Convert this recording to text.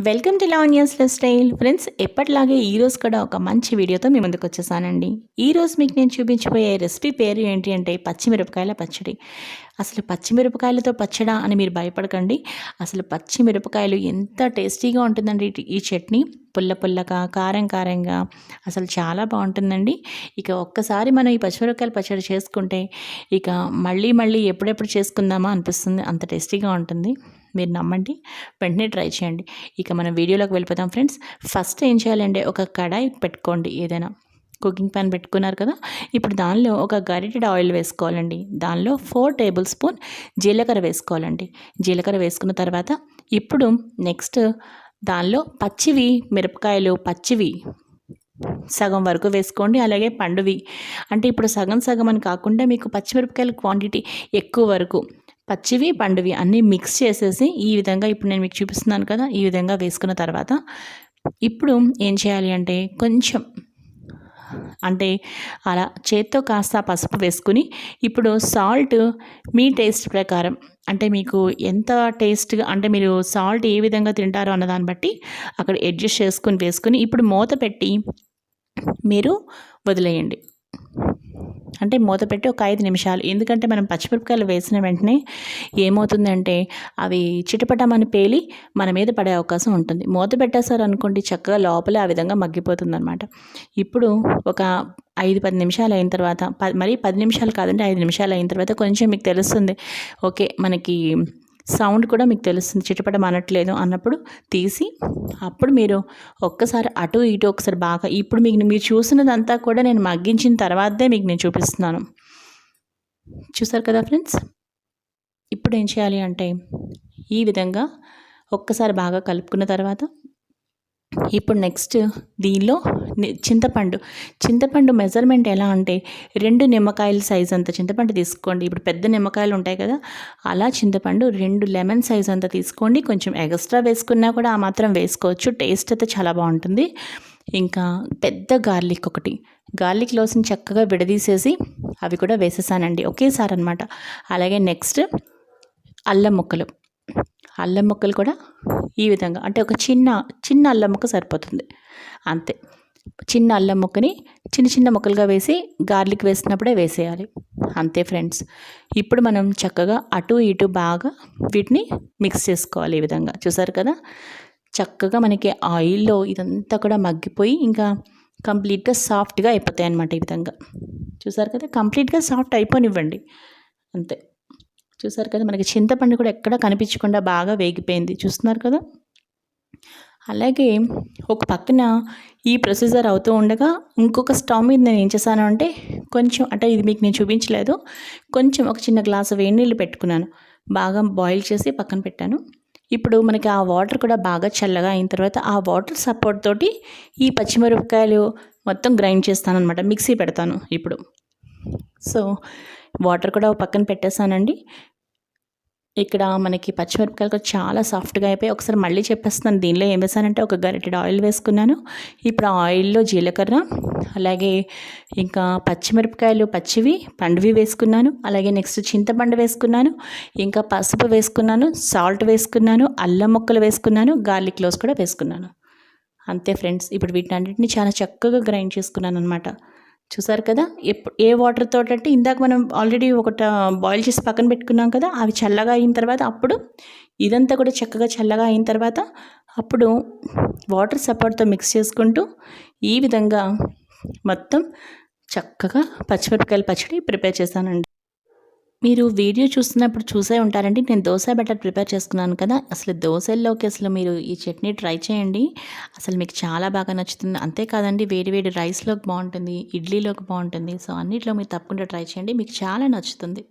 Welcome to Lavanya's lifestyle friends ఎప్పటిలాగే ఈరోజు కూడా ఒక మంచి వీడియోతో మీ ముందుకు వచ్చేసానండి. ఈరోజు మీకు నేను చూపించబోయే రెసిపీ పేరు ఏంటి అంటే పచ్చిమిరపకాయల పచ్చడి. అసలు పచ్చిమిరపకాయలతో పచ్చడా అని మీరు భయపడకండి. అసలు పచ్చిమిరపకాయలు ఎంత టేస్టీగా ఉంటుందండి ఈ- ఈ చట్నీ. పుల్ల పుల్లగా కారం కారంగా అసలు చాలా బాగుంటుందండి. ఇక ఒక్కసారి మనం ఈ పచ్చిమిరపకాయల పచ్చడి చేసుకుంటే ఇక మళ్ళీ మళ్ళీ ఎప్పుడెప్పుడు చేసుకుందామా అనిపిస్తుంది. అంత టేస్టీగా ఉంటుంది. మీరు నమ్మండి వెంటనే ట్రై చేయండి. ఇక మనం వీడియోలోకి వెళ్ళిపోతాం ఫ్రెండ్స్. ఫస్ట్ ఏం చేయాలంటే ఒక కడాయి పెట్టుకోండి ఏదైనా. కుకింగ్ ప్యాన్ పెట్టుకున్నారు కదా ఇప్పుడు దానిలో ఒక గరిటెడ్ ఆయిల్ వేసుకోవాలండి. దానిలో ఫోర్ టేబుల్ స్పూన్ జీలకర్ర వేసుకోవాలండి. జీలకర్ర వేసుకున్న తర్వాత ఇప్పుడు నెక్స్ట్ దానిలో పచ్చివి మిరపకాయలు పచ్చివి సగం వరకు వేసుకోండి అలాగే పండువి. అంటే ఇప్పుడు సగం సగం అని కాకుండా మీకు పచ్చిమిరపకాయల క్వాంటిటీ ఎక్కువ వరకు పచ్చివి పండువి అన్నీ మిక్స్ చేసేసి ఈ విధంగా ఇప్పుడు నేను మీకు చూపిస్తున్నాను కదా ఈ విధంగా వేసుకున్న తర్వాత ఇప్పుడు ఏం చేయాలి అంటే కొంచెం అంటే అలా చేత్తో కాస్త పసుపు వేసుకుని ఇప్పుడు సాల్ట్ మీ టేస్ట్ ప్రకారం అంటే మీకు ఎంత టేస్ట్గా అంటే మీరు సాల్ట్ ఏ విధంగా తింటారో అన్న దాన్ని బట్టి అక్కడ అడ్జస్ట్ చేసుకుని వేసుకుని ఇప్పుడు మూత పెట్టి మీరు వదిలేయండి. అంటే మూత పెట్టి ఒక ఐదు నిమిషాలు. ఎందుకంటే మనం పచ్చిమిరపకాయలు వేసిన వెంటనే ఏమవుతుందంటే అవి చిటపటమని పేలి మన మీద పడే అవకాశం ఉంటుంది. మూత పెట్టేసారు అనుకోండి చక్కగా లోపలే ఆ విధంగా మగ్గిపోతుంది అనమాట ఇప్పుడు ఒక ఐదు పది నిమిషాలు అయిన తర్వాత మరి పది నిమిషాలు కాదంటే ఐదు నిమిషాలు అయిన తర్వాత కొంచెం మీకు తెలుస్తుంది. ఓకే మనకి సౌండ్ కూడా మీకు తెలుస్తుంది. చిటపటం అనట్లేదు అన్నప్పుడు తీసి అప్పుడు మీరు ఒక్కసారి అటు ఇటు ఒకసారి బాగా ఇప్పుడు మీకు మీరు చూసినదంతా కూడా నేను మగ్గించిన తర్వాతే మీకు నేను చూపిస్తున్నాను. చూసారు కదా ఫ్రెండ్స్? ఇప్పుడు ఏం చేయాలి అంటే ఈ విధంగా ఒక్కసారి బాగా కలుపుకున్న తర్వాత ఇప్పుడు నెక్స్ట్ దీనిలో చింతపండు. చింతపండు మెజర్మెంట్ ఎలా అంటే రెండు నిమ్మకాయల సైజ్ అంత చింతపండు తీసుకోండి. ఇప్పుడు పెద్ద నిమ్మకాయలు ఉంటాయి కదా అలా చింతపండు రెండు లెమన్ సైజ్ అంత తీసుకోండి. కొంచెం ఎక్స్ట్రా వేసుకున్నా కూడా ఆ మాత్రం వేసుకోవచ్చు. టేస్ట్ అయితే చాలా బాగుంటుంది. ఇంకా పెద్ద గార్లిక్ ఒకటి. గార్లిక్ లోసిన చక్కగా విడదీసేసి అవి కూడా వేసేసానండి. ఒకేసారి అనమాట అలాగే నెక్స్ట్ అల్లం ముక్కలు. అల్లం ముక్కలు కూడా ఈ విధంగా. అంటే ఒక చిన్న చిన్న అల్లం ముక్క సరిపోతుంది. అంతే. చిన్న అల్లం ముక్కని చిన్న చిన్న ముక్కలుగా వేసి గార్లిక్ వేసినప్పుడే వేసేయాలి. అంతే ఫ్రెండ్స్. ఇప్పుడు మనం చక్కగా అటు ఇటు బాగా వీటిని మిక్స్ చేసుకోవాలి ఈ విధంగా. చూసారు కదా? చక్కగా మనకి ఆయిల్లో ఇదంతా కూడా మగ్గిపోయి ఇంకా కంప్లీట్గా సాఫ్ట్గా అయిపోతాయి అన్నమాట ఈ విధంగా. చూసారు కదా? కంప్లీట్గా సాఫ్ట్ అయిపోనివ్వండి. అంతే. చూసారు కదా మనకి చింతపండు కూడా ఎక్కడ కనిపించకుండా బాగా వేగిపోయింది. చూస్తున్నారు కదా? అలాగే ఒక పక్కన ఈ ప్రొసీజర్ అవుతూ ఉండగా ఇంకొక స్టవ్ మీద నేను ఏం చేశాను అంటే కొంచెం అంటే ఇది మీకు నేను చూపించలేదు కొంచెం ఒక చిన్న గ్లాసు వేడి నీళ్ళు పెట్టుకున్నాను. బాగా బాయిల్ చేసి పక్కన పెట్టాను. ఇప్పుడు మనకి ఆ వాటర్ కూడా బాగా చల్లగా అయిన తర్వాత ఆ వాటర్ సపోర్ట్ తోటి ఈ పచ్చిమిరపకాయలు మొత్తం గ్రైండ్ చేస్తాను అనమాట మిక్సీ పెడతాను ఇప్పుడు. సో వాటర్ కూడా పక్కన పెట్టేశానండి. ఇక్కడ మనకి పచ్చిమిరపకాయలు కూడా చాలా సాఫ్ట్గా అయిపోయి ఒకసారి మళ్ళీ చెప్పేస్తున్నాను. దీనిలో ఏం వేసానంటే ఒక గరిటెడ్ ఆయిల్ వేసుకున్నాను. ఇప్పుడు ఆ ఆయిల్లో జీలకర్ర అలాగే ఇంకా పచ్చిమిరపకాయలు పచ్చివి పండువి వేసుకున్నాను. అలాగే నెక్స్ట్ చింతపండు వేసుకున్నాను. ఇంకా పసుపు వేసుకున్నాను సాల్ట్ వేసుకున్నాను అల్లం ముక్కలు వేసుకున్నాను గార్లిక్ క్లోస్ కూడా వేసుకున్నాను. అంతే ఫ్రెండ్స్ ఇప్పుడు వీటన్నిటిని చాలా చక్కగా గ్రైండ్ చేసుకున్నాను అనమాట చూసారు కదా? ఎప్పుడు ఏ వాటర్ తోటంటే అంటే ఇందాక మనం ఆల్రెడీ ఒకట బాయిల్ చేసి పక్కన పెట్టుకున్నాం కదా అవి చల్లగా అయిన తర్వాత అప్పుడు ఇదంతా కూడా చక్కగా చల్లగా అయిన తర్వాత అప్పుడు వాటర్ సపోర్ట్తో మిక్స్ చేసుకుంటూ ఈ విధంగా మొత్తం చక్కగా పచ్చిమిరపకాయల పచ్చడి ప్రిపేర్ చేశానండి మీరు వీడియో చూస్తున్నప్పుడు చూసే ఉంటారండి. నేను దోశ బెటర్ ప్రిపేర్ చేసుకున్నాను కదా. అసలు దోశల్లోకి అసలు మీరు ఈ చట్నీ ట్రై చేయండి. అసలు మీకు చాలా బాగా నచ్చుతుంది. అంతేకాదండి వేడి వేడి రైస్లోకి బాగుంటుంది ఇడ్లీలోకి బాగుంటుంది. సో అన్నిట్లో మీరు తప్పకుండా ట్రై చేయండి. మీకు చాలా నచ్చుతుంది.